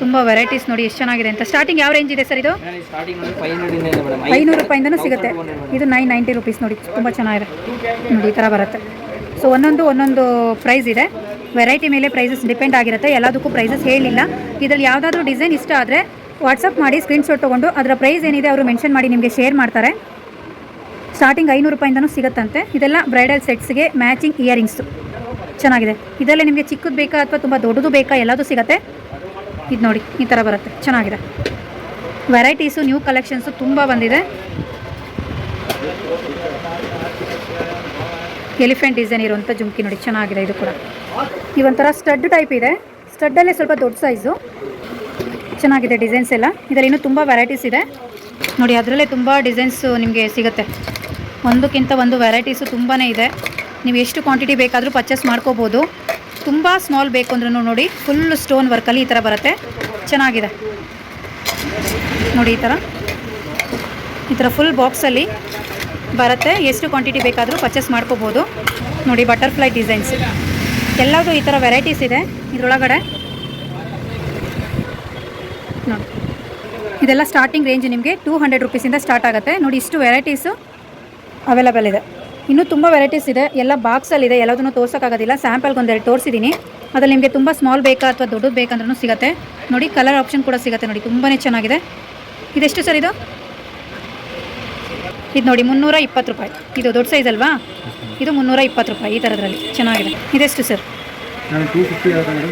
ತುಂಬ ವೆರೈಟೀಸ್ ನೋಡಿ ಎಷ್ಟು ಚೆನ್ನಾಗಿದೆ ಅಂತ. ಸ್ಟಾರ್ಟಿಂಗ್ ಯಾವ ರೇಂಜ್ ಇದೆ ಸರ್ ಇದು? ಐನೂರು ರೂಪಾಯಿಂದನೂ ಸಿಗುತ್ತೆ. ಇದು ನೈನ್ ನೈಂಟಿ ರುಪೀಸ್ ನೋಡಿ. ತುಂಬ ಚೆನ್ನಾಗಿದೆ. ನೋಡಿ ಈ ಥರ ಬರುತ್ತೆ. ಸೊ ಒಂದೊಂದು ಒಂದೊಂದು ಪ್ರೈಸ್ ಇದೆ. ವೆರೈಟಿ ಮೇಲೆ ಪ್ರೈಸಸ್ ಡಿಪೆಂಡ್ ಆಗಿರುತ್ತೆ. ಎಲ್ಲದಕ್ಕೂ ಪ್ರೈಸಸ್ ಹೇಳಿಲ್ಲ. ಇದರಲ್ಲಿ ಯಾವುದಾದ್ರೂ ಡಿಸೈನ್ ಇಷ್ಟ ಆದರೆ ವಾಟ್ಸಪ್ ಮಾಡಿ ಸ್ಕ್ರೀನ್ಶಾಟ್ ತೊಗೊಂಡು ಅದರ ಪ್ರೈಸ್ ಏನಿದೆ ಅವರು ಮೆನ್ಷನ್ ಮಾಡಿ ನಿಮಗೆ ಶೇರ್ ಮಾಡ್ತಾರೆ. ಸ್ಟಾರ್ಟಿಂಗ್ ಐನೂರು ರೂಪಾಯಿಂದನೂ ಸಿಗುತ್ತಂತೆ. ಇದೆಲ್ಲ ಬ್ರೈಡಲ್ ಸೆಟ್ಸ್ಗೆ ಮ್ಯಾಚಿಂಗ್ ಇಯರಿಂಗ್ಸು ಚೆನ್ನಾಗಿದೆ. ಇದರಲ್ಲೇ ನಿಮಗೆ ಚಿಕ್ಕದು ಬೇಕಾ ಅಥವಾ ತುಂಬ ದೊಡ್ಡದು ಬೇಕಾ ಎಲ್ಲದೂ ಸಿಗುತ್ತೆ? ಇದು ನೋಡಿ, ಈ ಥರ ಬರುತ್ತೆ. ಚೆನ್ನಾಗಿದೆ. ವೆರೈಟೀಸು ನ್ಯೂ ಕಲೆಕ್ಷನ್ಸು ತುಂಬ ಬಂದಿದೆ. ಎಲಿಫೆಂಟ್ ಡಿಸೈನ್ ಇರುವಂಥ ಜುಮ್ಕಿ ನೋಡಿ, ಚೆನ್ನಾಗಿದೆ ಇದು ಕೂಡ. ಇವೊಂಥರ ಸ್ಟಡ್ ಟೈಪ್ ಇದೆ. ಸ್ಟಡ್ಡಲ್ಲೇ ಸ್ವಲ್ಪ ದೊಡ್ಡ ಸೈಜು ಚೆನ್ನಾಗಿದೆ ಡಿಸೈನ್ಸ್ ಎಲ್ಲ. ಇದರಲ್ಲಿ ಇನ್ನೂ ತುಂಬ ವೆರೈಟೀಸ್ ಇದೆ. ನೋಡಿ, ಅದರಲ್ಲೇ ತುಂಬ ಡಿಸೈನ್ಸು ನಿಮಗೆ ಸಿಗುತ್ತೆ. ಒಂದಕ್ಕಿಂತ ಒಂದು ವೆರೈಟೀಸು ತುಂಬಾ ಇದೆ. ನೀವು ಎಷ್ಟು ಕ್ವಾಂಟಿಟಿ ಬೇಕಾದರೂ ಪರ್ಚೇಸ್ ಮಾಡ್ಕೋಬೋದು. ತುಂಬ ಸ್ಮಾಲ್ ಬೇಕು ಅಂದ್ರೂ ನೋಡಿ ಫುಲ್ ಸ್ಟೋನ್ ವರ್ಕಲ್ಲಿ ಈ ಥರ ಬರುತ್ತೆ. ಚೆನ್ನಾಗಿದೆ. ನೋಡಿ ಈ ಥರ ಈ ಥರ ಫುಲ್ ಬಾಕ್ಸಲ್ಲಿ ಬರುತ್ತೆ. ಎಷ್ಟು ಕ್ವಾಂಟಿಟಿ ಬೇಕಾದರೂ ಪರ್ಚೇಸ್ ಮಾಡ್ಕೋಬೋದು. ನೋಡಿ ಬಟರ್ಫ್ಲೈ ಡಿಸೈನ್ಸ್ ಎಲ್ಲದೂ ಈ ಥರ ವೆರೈಟೀಸ್ ಇದೆ. ಇದರೊಳಗಡೆ ನೋಡಿ. ಇದೆಲ್ಲ ಸ್ಟಾರ್ಟಿಂಗ್ ರೇಂಜ್ ನಿಮಗೆ ಟೂ ಹಂಡ್ರೆಡ್ ರುಪೀಸಿಂದ ಸ್ಟಾರ್ಟ್ ಆಗುತ್ತೆ. ನೋಡಿ ಇಷ್ಟು ವೆರೈಟೀಸು ಅವೈಲಬಲ್ ಇದೆ. ಇನ್ನೂ ತುಂಬ ವೆರೈಟೀಸ್ ಇದೆ. ಎಲ್ಲ ಬಾಕ್ಸಲ್ಲಿದೆ ಎಲ್ಲದನ್ನು ತೋರ್ಸೋಕ್ಕಾಗೋದಿಲ್ಲ. ಸ್ಯಾಂಪಲ್ಗೆ ಒಂದೆರಡು ತೋರಿಸಿದ್ದೀನಿ ಅದರಲ್ಲಿ ನಿಮಗೆ ತುಂಬ ಸ್ಮಾಲ್ ಬೇಕಾ ಅಥವಾ ದೊಡ್ಡದು ಬೇಕಂದ್ರೂ ಸಿಗುತ್ತೆ. ನೋಡಿ ಕಲರ್ ಆಪ್ಷನ್ ಕೂಡ ಸಿಗುತ್ತೆ ನೋಡಿ. ತುಂಬಾ ಚೆನ್ನಾಗಿದೆ. ಇದೆಷ್ಟು ಸರ್ ಇದು? ಇದು ನೋಡಿ ಮುನ್ನೂರ ಇಪ್ಪತ್ತು ರೂಪಾಯಿ. ಇದು ದೊಡ್ಡ ಸೈಜ್ ಅಲ್ವಾ? ಇದು ಮುನ್ನೂರ ಇಪ್ಪತ್ತು ರೂಪಾಯಿ ಈ ಥರದ್ರಲ್ಲಿ ಚೆನ್ನಾಗಿದೆ. ಇದೆಷ್ಟು ಸರ್?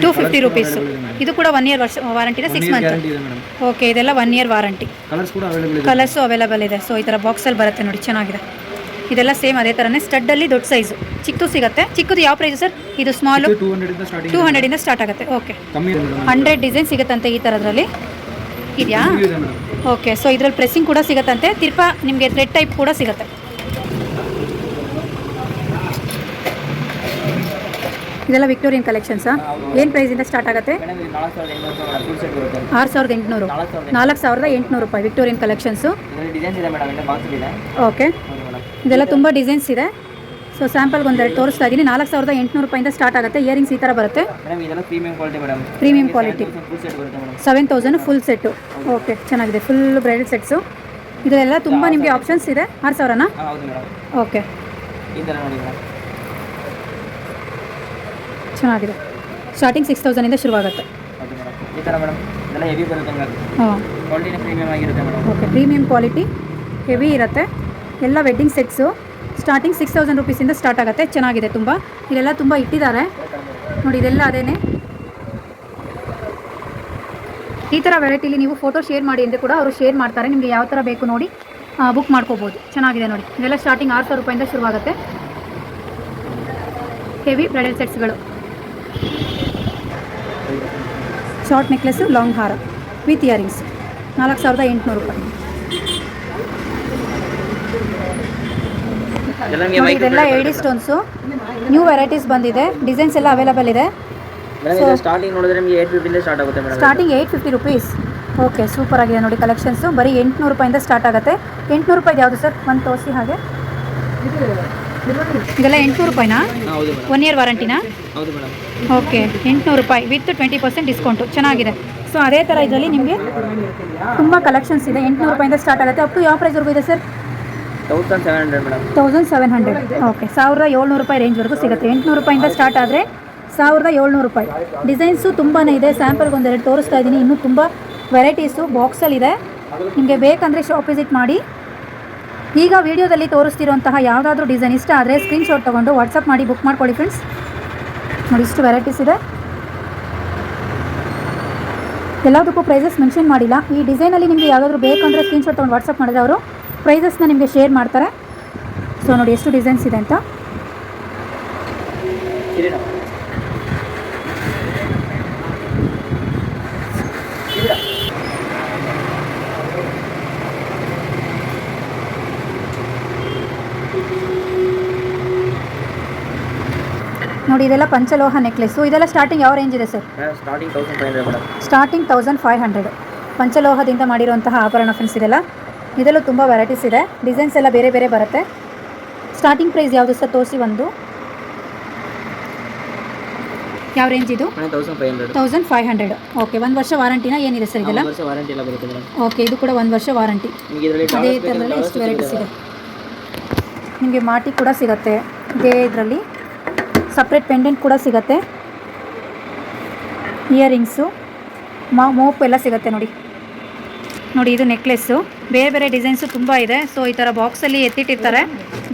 ಟೂ ಫಿಫ್ಟಿ ರುಪೀಸು ಇದು ಕೂಡ ಒನ್ ಇಯರ್ ವರ್ಷ ವಾರಂಟಿನ ಸಿಕ್ಸ್ ಮಂತ್ ಓಕೆ ಇದೆಲ್ಲ one year warranty colours available ಇದೆ. ಸೊ ಈ ಥರ ಬಾಕ್ಸಲ್ಲಿ ಬರುತ್ತೆ ನೋಡಿ. ಚೆನ್ನಾಗಿದೆ. ಇದೆಲ್ಲ ಸೇಮ್ ಅದೇ ಥರನೇ ಸ್ಟಡ್ಡಲ್ಲಿ ದೊಡ್ಡ ಸೈಜು ಚಿಕ್ಕದು ಸಿಗುತ್ತೆ. ಚಿಕ್ಕದು ಯಾವ ಪ್ರೈಸ್ ಸರ್ ಇದು ಸ್ಮಾಲು ಟೂ ಹಂಡ್ರೆಡಿಂದ ಸ್ಟಾರ್ಟ್ ಆಗುತ್ತೆ. ಓಕೆ ಹಂಡ್ರೆಡ್ ಡಿಸೈನ್ ಸಿಗುತ್ತಂತೆ ಈ ಥರದ್ರಲ್ಲಿ ಇದೆಯಾ? ಓಕೆ ಸೊ ಇದ್ರಲ್ಲಿ ಪ್ರೆಸ್ಸಿಂಗ್ ಕೂಡ ಸಿಗುತ್ತಂತೆ. ತಿರ್ಪ ನಿಮಗೆ ಥ್ರೆಡ್ ಟೈಪ್ ಕೂಡ ಸಿಗುತ್ತೆ. ಇದೆಲ್ಲ ವಿಕ್ಟೋರಿಯನ್ ಕಲೆಕ್ಷನ್ಸಾ ಏನು ಪ್ರೈಸಿಂದ ಸ್ಟಾರ್ಟ್ ಆಗುತ್ತೆ? ಆರು ಸಾವಿರದ ಎಂಟುನೂರು. ನಾಲ್ಕು ಸಾವಿರದ ಎಂಟುನೂರು ರೂಪಾಯಿ ವಿಕ್ಟೋರಿಯನ್ ಕಲೆಕ್ಷನ್ಸು ಓಕೆ ಇದೆಲ್ಲ ತುಂಬ ಡಿಸೈನ್ಸ್ ಇದೆ. ಸೊ ಸ್ಯಾಂಪಲ್ಗೆ ಒಂದೆರಡು ತೋರಿಸ್ತಾ ಇದ್ದೀನಿ ನಾಲ್ಕು ಸಾವಿರದ ಎಂಟುನೂರು ರೂಪಾಯಿಂದ ಸ್ಟಾರ್ಟ್ ಆಗುತ್ತೆ. ಇಯರಿಂಗ್ಸ್ ಈ ಥರ ಬರುತ್ತೆ. Premium quality seven thousand full set okay ಚೆನ್ನಾಗಿದೆ. ಫುಲ್ ಬ್ರೈಡಲ್ ಸೆಟ್ಸು ಇದೆಲ್ಲ ತುಂಬ ನಿಮಗೆ ಆಪ್ಷನ್ಸ್ ಇದೆ. ಆರು ಸಾವಿರನಾ? ಓಕೆ ಚೆನ್ನಾಗಿದೆ ಸ್ಟಾರ್ಟಿಂಗ್ ಸಿಕ್ಸ್ ತೌಸಂಡಿಂದ ಶುರುವಾಗುತ್ತೆ ಹಾಂ. ಓಕೆ ಪ್ರೀಮಿಯಂ ಕ್ವಾಲಿಟಿ ಹೆವಿ ಇರುತ್ತೆ. ಎಲ್ಲ wedding sets starting six thousand ರುಪೀಸಿಂದ start ಆಗುತ್ತೆ. ಚೆನ್ನಾಗಿದೆ ತುಂಬ. ಇದೆಲ್ಲ ತುಂಬ ಇಟ್ಟಿದ್ದಾರೆ. ನೋಡಿ, ಇದೆಲ್ಲ ಅದೇನೆ. ಈ ಥರ ವೆರೈಟಿಲಿ ನೀವು ಫೋಟೋ ಶೇರ್ ಮಾಡಿ ಅಂದರೆ ಕೂಡ ಅವರು ಶೇರ್ ಮಾಡ್ತಾರೆ. ನಿಮಗೆ ಯಾವ ಥರ ಬೇಕು ನೋಡಿ ಬುಕ್ ಮಾಡ್ಕೋಬೋದು. ಚೆನ್ನಾಗಿದೆ ನೋಡಿ. ಇದೆಲ್ಲ ಸ್ಟಾರ್ಟಿಂಗ್ ಆರು ಸಾವಿರ ರೂಪಾಯಿಂದ ಶುರುವಾಗುತ್ತೆ ಹೆವಿ ಬ್ರೈಡಲ್ ಸೆಟ್ಸ್ಗಳು ಶಾರ್ಟ್ ನೆಕ್ಲೆಸ್ಸು ಲಾಂಗ್ ಹಾರ ವಿತ್ ಇಯರಿಂಗ್ಸ್ ನಾಲ್ಕು ಸಾವಿರದ ಎಂಟುನೂರು ರೂಪಾಯಿ ಇದೆಲ್ಲ ನಿಮಗೆ ನೋಡಿ ಇದೆಲ್ಲ ಏಡಿ ಸ್ಟೋನ್ಸು ನ್ಯೂ ವೆರೈಟೀಸ್ ಬಂದಿದೆ. ಡಿಸೈನ್ಸ್ ಎಲ್ಲ ಅವೈಲಬಲ್ ಇದೆ. ಸ್ಟಾರ್ಟಿಂಗ್ ನೋಡಿದ್ರೆ ನಿಮಗೆ ಏಟ್ ಫಿಫ್ಟಿಂದ ಸ್ಟಾರ್ಟ್ ಆಗುತ್ತೆ madam starting eight fifty rupees okay super ಆಗಿದೆ ನೋಡಿ ಕಲೆಕ್ಷನ್ಸು ಬರೀ ಎಂಟುನೂರು ರೂಪಾಯಿಂದ ಸ್ಟಾರ್ಟ್ ಆಗುತ್ತೆ. ಎಂಟುನೂರು ರೂಪಾಯಿ ಯಾವುದು ಸರ್ ಒಂದು ತೋರಿಸಿ ಹಾಗೆ. ಇದೆಲ್ಲ ಎಂಟುನೂರು ರೂಪಾಯಿನಾ? ಒನ್ ಇಯರ್ ವಾರಂಟಿನಾ ಓಕೆ ಎಂಟುನೂರು ರೂಪಾಯಿ ವಿತ್ ಟ್ವೆಂಟಿ ಪರ್ಸೆಂಟ್ ಡಿಸ್ಕೌಂಟು ಚೆನ್ನಾಗಿದೆ. ಸೊ ಅದೇ ಥರ ಇದರಲ್ಲಿ ನಿಮಗೆ ತುಂಬ ಕಲೆಕ್ಷನ್ಸ್ ಇದೆ. ಎಂಟುನೂರು ರೂಪಾಯಿಂದ ಸ್ಟಾರ್ಟ್ ಆಗುತ್ತೆ. ಅಪ್ ಟು ಯಾವ ಪ್ರೈಸ್ವರೆಗೂ ಇದೆ sir thousand seven hundred okay ಸಾವಿರದ ಏಳ್ನೂರು ರೂಪಾಯಿ ರೇಂಜ್ವರೆಗೂ ಸಿಗುತ್ತೆ. ಎಂಟುನೂರು ರೂಪಾಯಿಂದ ಸ್ಟಾರ್ಟ್ ಆದರೆ ಸಾವಿರದ ಏಳ್ನೂರು ರೂಪಾಯಿ. ಡಿಸೈನ್ಸು ತುಂಬಾ ಇದೆ ಸ್ಯಾಂಪಲ್ಗೆ ಒಂದೆರಡು ತೋರಿಸ್ತಾ ಇದ್ದೀನಿ. ಇನ್ನೂ ತುಂಬ ವೆರೈಟೀಸು ಬಾಕ್ಸಲ್ಲಿದೆ ನಿಮಗೆ ಬೇಕಂದರೆ ಶಾಪ್ ವಿಸಿಟ್ ಮಾಡಿ. ಈಗ ವಿಡಿಯೋದಲ್ಲಿ ತೋರಿಸ್ತಿರುವಂತಹ ಯಾವುದಾದ್ರೂ ಡಿಸೈನ್ ಇಷ್ಟ ಆದರೆ ಸ್ಕ್ರೀನ್ಶಾಟ್ ತೊಗೊಂಡು ವಾಟ್ಸಪ್ ಮಾಡಿ ಬುಕ್ ಮಾಡ್ಕೊಳ್ಳಿ ಫ್ರೆಂಡ್ಸ್ ನೋಡಿ, ಇಷ್ಟು ವೆರೈಟೀಸ್ ಇದೆ. ಎಲ್ಲದಕ್ಕೂ ಪ್ರೈಸಸ್ ಮೆನ್ಷನ್ ಮಾಡಿಲ್ಲ. ಈ ಡಿಸೈನಲ್ಲಿ ನಿಮಗೆ ಯಾವುದಾದ್ರೂ ಬೇಕಂದರೆ ಸ್ಕ್ರೀನ್ಶಾಟ್ ತೊಗೊಂಡು ವಾಟ್ಸಪ್ ಮಾಡಿದ್ರೆ ಅವರು ಪ್ರೈಸಸ್ನ ನಿಮಗೆ ಶೇರ್ ಮಾಡ್ತಾರೆ. ಸೊ ನೋಡಿ ಎಷ್ಟು ಡಿಸೈನ್ಸ್ ಇದೆ ಅಂತ. ನೋಡಿ ಇದೆಲ್ಲ ಪಂಚಲೋಹ ನೆಕ್ಲೆಸ್ ಇದೆಲ್ಲ ಸ್ಟಾರ್ಟಿಂಗ್ ಯಾವ ರೇಂಜ್ ಇದೆ sir starting thousand five hundred starting thousand five hundred ಪಂಚಲೋಹದಿಂದ ಮಾಡಿರುವಂತಹ ಆಭರಣ ಫ್ರೆಂಡ್ಸ್ ಇದೆಲ್ಲ. ಇದರಲ್ಲೂ ತುಂಬ ವೆರೈಟೀಸ್ ಇದೆ. ಡಿಸೈನ್ಸ್ ಎಲ್ಲ ಬೇರೆ ಬೇರೆ ಬರುತ್ತೆ. ಸ್ಟಾರ್ಟಿಂಗ್ ಪ್ರೈಸ್ ಯಾವುದು ಸರ್? ತೋರಿಸಿ ಒಂದು. ಯಾವ ರೇಂಜ್ ಇದು? ತೌಸಂಡ್ ಫೈವ್ ಹಂಡ್ರೆಡ್ ಓಕೆ ಒಂದು ವರ್ಷ ವಾರಂಟಿನ? ಏನಿದೆ ಸರ್ ಇದೆಲ್ಲ? ಓಕೆ ಇದು ಕೂಡ ಒಂದು ವರ್ಷ ವಾರಂಟಿ. ಅದೇ ಥರದಲ್ಲಿ ಎಷ್ಟು ವೆರೈಟೀಸ್ ಇದೆ. ನಿಮಗೆ ಮಾಟಿ ಕೂಡ ಸಿಗುತ್ತೆ. ಇದೇ ಇದರಲ್ಲಿ. ಸಪ್ರೇಟ್ ಪೆಂಡೆಂಟ್ ಕೂಡ ಸಿಗುತ್ತೆ. ಇಯರಿಂಗ್ಸು ಮಾ ಮೋಪ್ ಎಲ್ಲ ಸಿಗುತ್ತೆ ನೋಡಿ. ನೋಡಿ ಇದು ನೆಕ್ಲೆಸ್ಸು ಬೇರೆ ಬೇರೆ ಡಿಸೈನ್ಸು ತುಂಬ ಇದೆ. ಸೊ ಈ ಥರ ಬಾಕ್ಸಲ್ಲಿ ಎತ್ತಿಟ್ಟಿರ್ತಾರೆ.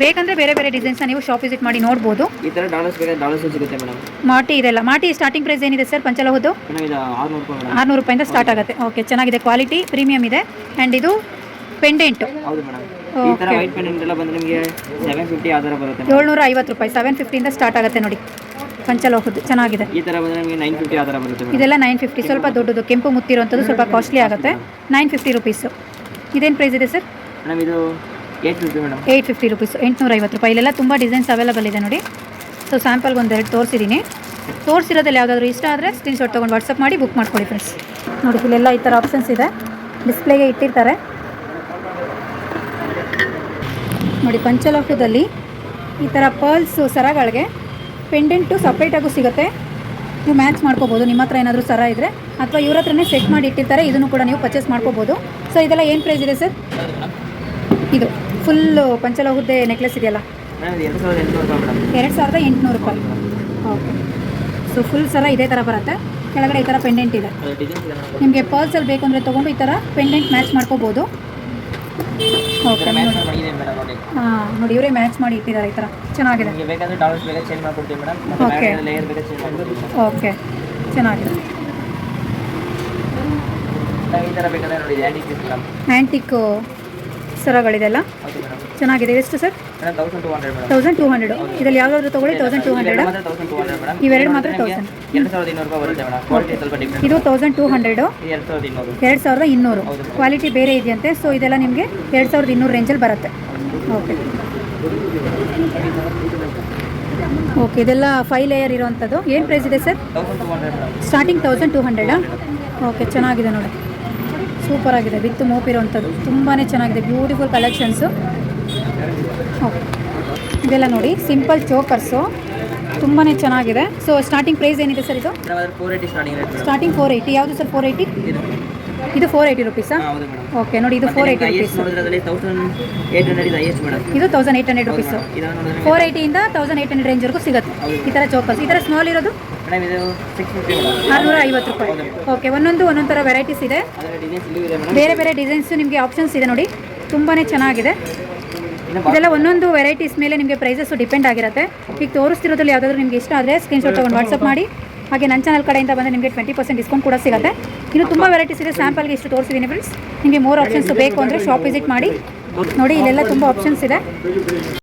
ಬೇಕಂದರೆ ಬೇರೆ ಬೇರೆ ಡಿಸೈನ್ಸ್ನ ನೀವು ಶಾಪ್ ವಿಸಿಟ್ ಮಾಡಿ ನೋಡ್ಬೋದು. ಈ ಥರ ಡಾಲರ್ಸ್ ಬೇಕಾದ್ರೆ ಡಾಲರ್ಸ್ ಸಿಗುತ್ತೆ ಮೇಡಮ್ ಮಾಟಿ ಇದೆಲ್ಲ ಮಾಟಿ ಸ್ಟಾರ್ಟಿಂಗ್ ಪ್ರೈಸ್ ಏನಿದೆ ಸರ್ ಪಂಚಲೋಹದ್ದು? ಮೇಡಮ್ ಇದು ಆರುನೂರು ರೂಪಾಯಿ ಮೇಡಮ್ ಆರುನೂರು ರೂಪಾಯಿಂದ ಸ್ಟಾರ್ಟ್ ಆಗುತ್ತೆ. ಓಕೆ ಚೆನ್ನಾಗಿದೆ ಕ್ವಾಲಿಟಿ ಪ್ರೀಮಿಯಂ ಇದೆ. ಆ್ಯಂಡ್ ಇದು ಪೆಂಡೆಂಟು ಹೌದು ಮೇಡಮ್ ಈ ಥರ ವೈಟ್ ಪೆಂಡೆಂಟ್ ಎಲ್ಲ ಬಂದರೆ ನಿಮಗೆ ಸೆವೆನ್ ಫಿಫ್ಟಿ ಆ ಥರ ಬರುತ್ತೆ madam. ಏಳ್ನೂರ ಐವತ್ತು ರೂಪಾಯಿ ಸೆವೆನ್ ಫಿಫ್ಟಿಯಿಂದ ಸ್ಟಾರ್ಟ್ ಆಗುತ್ತೆ ನೋಡಿ. ಪಂಚಲೋಹದ್ದು ಚೆನ್ನಾಗಿದೆ. ಈ ಥರ ಬಂದರೆ ನಿಮಗೆ ನೈನ್ ಫಿಫ್ಟಿ ಆ ಥರ ಬರುತ್ತೆ ಮೇಡಮ್. ಇದೆಲ್ಲ ನೈನ್ ಫಿಫ್ಟಿ ಸ್ವಲ್ಪ ದೊಡ್ಡದು ಕೆಂಪು ಮುತ್ತಿರುವಂಥದ್ದು ಸ್ವಲ್ಪ ಕಾಸ್ಟ್ಲಿ ಆಗುತ್ತೆ. ನೈನ್ ಫಿಫ್ಟಿ ರುಪೀಸು ಇದೇನು ಪ್ರೈಸ್ ಇದೆ ಸರ್? ಮೇಡಮ್ ಇದು eight fifty madam. Eight fifty rupees ಎಂಟುನೂರ ಐವತ್ತು ರೂಪಾಯಿ. ಇಲ್ಲೆಲ್ಲ ತುಂಬ ಡಿಸೈನ್ಸ್ ಅವೈಲಬಲ್ ಇದೆ ನೋಡಿ. ಸೊ ಸ್ಯಾಂಪಲ್ಗೆ ಒಂದೆರಡು ತೋರಿಸಿದ್ದೀನಿ ತೋರಿಸಿರೋದಲ್ಲಿ ಯಾವುದಾದ್ರೂ ಇಷ್ಟ ಆದರೆ ಸ್ಕ್ರೀನ್ಶಾಟ್ ತೊಗೊಂಡು ವಾಟ್ಸಪ್ ಮಾಡಿ ಬುಕ್ ಮಾಡ್ಕೊಳ್ಳಿ ಫ್ರೆಂಡ್ಸ್ ನೋಡಿ ಇಲ್ಲೆಲ್ಲ ಈ ಥರ ಆಪ್ಷನ್ಸ್ ಇದೆ. ಡಿಸ್ಪ್ಲೇಗೆ ಇಟ್ಟಿರ್ತಾರೆ. ನೋಡಿ ಪಂಚಲೋಕದಲ್ಲಿ ಈ ಥರ ಪರ್ಲ್ಸು ಸರಗಳಿಗೆ ಪೆಂಡೆಂಟು ಸಪ್ರೇಟಾಗೂ ಸಿಗುತ್ತೆ. ನೀವು ಮ್ಯಾಚ್ ಮಾಡ್ಕೋಬೋದು ನಿಮ್ಮ ಹತ್ರ ಏನಾದರೂ ಸರ ಇದ್ದರೆ ಅಥವಾ ಇವ್ರ ಹತ್ರನೇ ಸೆಟ್ ಮಾಡಿ ಇಟ್ಟಿರ್ತಾರೆ ಇದನ್ನು ಕೂಡ ನೀವು ಪರ್ಚೇಸ್ ಮಾಡ್ಕೋಬೋದು. ಸೊ ಇದೆಲ್ಲ ಏನು ಪ್ರೈಸ್ ಇದೆ ಸರ್? ಇದು ಫುಲ್ಲು ಪಂಚಲೋಹದ್ದೇ ನೆಕ್ಲೆಸ್ ಇದೆಯಲ್ಲ? ಎರಡು ಸಾವಿರದ ಎಂಟುನೂರು ರೂಪಾಯಿ ಓಕೆ ಸೊ ಫುಲ್ ಸರ ಇದೇ ಥರ ಬರುತ್ತೆ. ಕೆಳಗಡೆ ಈ ಥರ ಪೆಂಡೆಂಟ್ ಇದೆ. ನಿಮಗೆ ಪರ್ಸಲ್ಲಿ ಬೇಕು ಅಂದರೆ ತೊಗೊಂಡು ಈ ಥರ ಪೆಂಡೆಂಟ್ ಮ್ಯಾಚ್ ಮಾಡ್ಕೋಬೋದು. ಓಕೆ ಹಾಂ ನೋಡಿ ಇವರೇ ಮ್ಯಾಚ್ ಮಾಡಿ ಇಟ್ಟಿದ್ದಾರೆ ಈ ಥರ ಚೆನ್ನಾಗಿದೆ. ನಿಮಗೆ ಬೇಕಂದ್ರೆ ಡಾಲರ್ಸ್ ಬೇಕಾದ್ರೆ ಚೇಂಜ್ ಮಾಡ್ಕೊಡ್ತೀವಿ ಮೇಡಮ್. ಓಕೆ. ಲೇಯರ್ ಬೇಕಾದ್ರೆ ಚೇಂಜ್ ಮಾಡ್ಕೊಡ್ತೀವಿ. ಓಕೆ ಚೆನ್ನಾಗಿದೆ. ನಾವು ಈ ಥರ ಬೇಕಾದ್ರೆ ನೋಡಿ ಆ್ಯಂಟಿ ಪೀಸ್ ಮೇಡಮ್ ಆ್ಯಂಟಿಕ್ ಸರಗಳಿದೆಲ್ಲ? ಚೆನ್ನಾಗಿದೆ. ಎಷ್ಟು ಸರ್? ತೌಸಂಡ್ ಟೂ ಹಂಡ್ರೆಡ್ ಇದರಲ್ಲಿ ಯಾವ್ದಾದ್ರು ತಗೊಳ್ಳಿ ತೌಸಂಡ್ ಟೂ ಹಂಡ್ರೆಡ್ ಇವೆರಡು ಮಾತ್ರ ತೌಸಂಡ್ ಇದು ತೌಸಂಡ್ ಟೂ ಹಂಡ್ರೆಡು ಎರಡು ಸಾವಿರದ ಇನ್ನೂರು. ಕ್ವಾಲಿಟಿ ಬೇರೆ ಇದೆಯಂತೆ ಸೊ ಇದೆಲ್ಲ ನಿಮಗೆ ಎರಡು ಸಾವಿರದ ಇನ್ನೂರು ರೇಂಜಲ್ಲಿ ಬರುತ್ತೆ. ಓಕೆ ಓಕೆ ಇದೆಲ್ಲ ಫೈವ್ ಲೇಯರ್ ಇರೋವಂಥದ್ದು ಏನು ಪ್ರೈಸ್ ಇದೆ ಸರ್? ಸ್ಟಾರ್ಟಿಂಗ್ ತೌಸಂಡ್ ಟೂ ಹಂಡ್ರೆಡಾ ಓಕೆ ಚೆನ್ನಾಗಿದೆ ನೋಡಿ. ಸೂಪರ್ ಆಗಿದೆ ವಿತ್ ಮೋಪ್ ಇರೋವಂಥದ್ದು. ತುಂಬಾ ಚೆನ್ನಾಗಿದೆ ಬ್ಯೂಟಿಫುಲ್ ಕಲೆಕ್ಷನ್ಸು ಓಕೆ ಇದೆಲ್ಲ ನೋಡಿ ಸಿಂಪಲ್ ಚೋಕರ್ಸು ತುಂಬಾ ಚೆನ್ನಾಗಿದೆ. ಸೊ ಸ್ಟಾರ್ಟಿಂಗ್ ಪ್ರೈಸ್ ಏನಿದೆ ಸರ್ ಇದು starting rate starting four eighty ಯಾವುದು ಸರ್ ಫೋರ್ ಏಯ್ಟಿ ಇದು. ಫೋರ್ ಏಯ್ಟಿ ರುಪೀಸಾ ಓಕೆ ನೋಡಿ ಇದು ಫೋರ್ ಏಯ್ಟಿ ರುಪೀಸ್ ನೋಡಿದ್ರೆ ಅದರಲ್ಲಿ ತೌಸಂಡ್ ಏಯ್ಟ್ ಹಂಡ್ರೆಡ್ ಇದೆ thousand eight hundred rupees four ಏಯ್ಟಿಯಿಂದ thousand eight hundred ರೇಂಜ್ವರೆಗೂ ಸಿಗುತ್ತೆ. ಈ ಥರ ಚೋಕರ್ಸ್ ಈ ಥರ ಸ್ಮಾಲ್ ಇರೋದು? ಮೇಡಮ್ ಇದು ಸಿಕ್ಸ್ ಫಿಫ್ಟಿ ಮೇಡಮ್. ಆರುನೂರ ಐವತ್ತು ರೂಪಾಯಿ ಓಕೆ ಒಂದೊಂದು ಒಂದೊಂದು ಥರ ವೆರೈಟೀಸ್ ಇದೆ. ಬೇರೆ ಬೇರೆ ಡಿಸೈನ್ಸ್ ನಿಮಗೆ ಆಪ್ಷನ್ಸ್ ಇದೆ ನೋಡಿ. ತುಂಬಾ ಚೆನ್ನಾಗಿದೆ. ಇದೆಲ್ಲ ಒಂದೊಂದು ವೆರೈಟೀಸ್ ಮೇಲೆ ನಿಮಗೆ ಪ್ರೈಸಸ್ಸು ಡಿಪೆಂಡ್ ಆಗಿರುತ್ತೆ. ಈಗ ತೋರಿಸ್ತಿರೋದ್ರಲ್ಲಿ ಯಾವುದಾದ್ರೂ ನಿಮಗೆ ಇಷ್ಟ ಆದರೆ ಸ್ಕ್ರೀನ್ಶಾಟ್ ತೊಗೊಂಡು ವಾಟ್ಸಪ್ ಮಾಡಿ. ಹಾಗೆ ನನ್ನ ಚಾನಲ್ ಕಡೆಯಿಂದ ಬಂದರೆ ನಿಮಗೆ ಟ್ವೆಂಟಿ ಪರ್ಸೆಂಟ್ ಡಿಸ್ಕೌಂಟ್ ಕೂಡ ಸಿಗುತ್ತೆ. ಇನ್ನು ತುಂಬ ವೆರೈಟೀಸ್ ಇದೆ. ಸ್ಯಾಂಪಲ್ಗೆ ಇಷ್ಟು ತೋರಿಸಿದ್ದೀನಿ ಫ್ರೆಂಡ್ಸ್ ನಿಮಗೆ ಮೋರ್ ಆಪ್ಷನ್ಸ್ ಬೇಕು ಅಂದರೆ ಶಾಪ್ ವಿಸಿಟ್ ಮಾಡಿ. ನೋಡಿ ಇಲ್ಲೆಲ್ಲ ತುಂಬ ಆಪ್ಷನ್ಸ್ ಇದೆ.